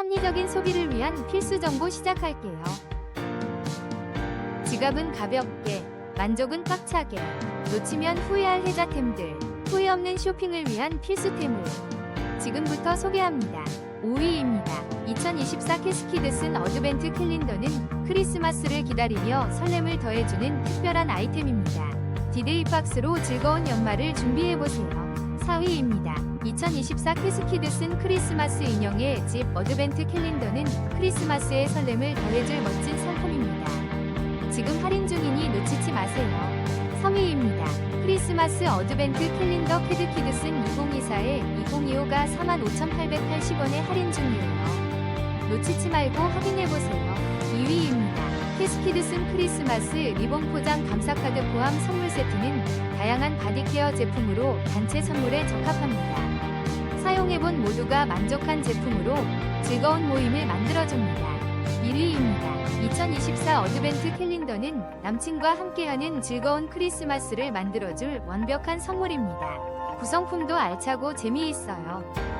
합리적인 소비를 위한 필수 정보 시작할게요. 지갑은 가볍게, 만족은 꽉차게, 놓치면 후회할 혜자템들, 후회 없는 쇼핑을 위한 필수템을 지금부터 소개합니다. 5위입니다. 2024 캐스키드슨 어드벤트 캘린더는 크리스마스를 기다리며 설렘을 더해주는 특별한 아이템입니다. 디데이 박스로 즐거운 연말을 준비해보세요. 4위입니다. 2024 캐스키드슨 크리스마스 인형의 집 어드벤트 캘린더는 크리스마스의 설렘을 더해줄 멋진 상품입니다. 지금 할인 중이니 놓치지 마세요. 3위입니다. 크리스마스 어드벤트 캘린더 캐드키드슨 2024에 2025가 45,880원에 할인 중이에요. 놓치지 말고 확인해보세요. 2위입니다. 캐스키드슨 크리스마스 리본 포장 감사카드 포함 선물 세트는 다양한 바디케어 제품으로 단체 선물에 적합합니다. 사용해본 모두가 만족한 제품으로 즐거운 모임을 만들어줍니다. 1위입니다. 2024 어드벤트 캘린더는 남친과 함께하는 즐거운 크리스마스를 만들어줄 완벽한 선물입니다. 구성품도 알차고 재미있어요.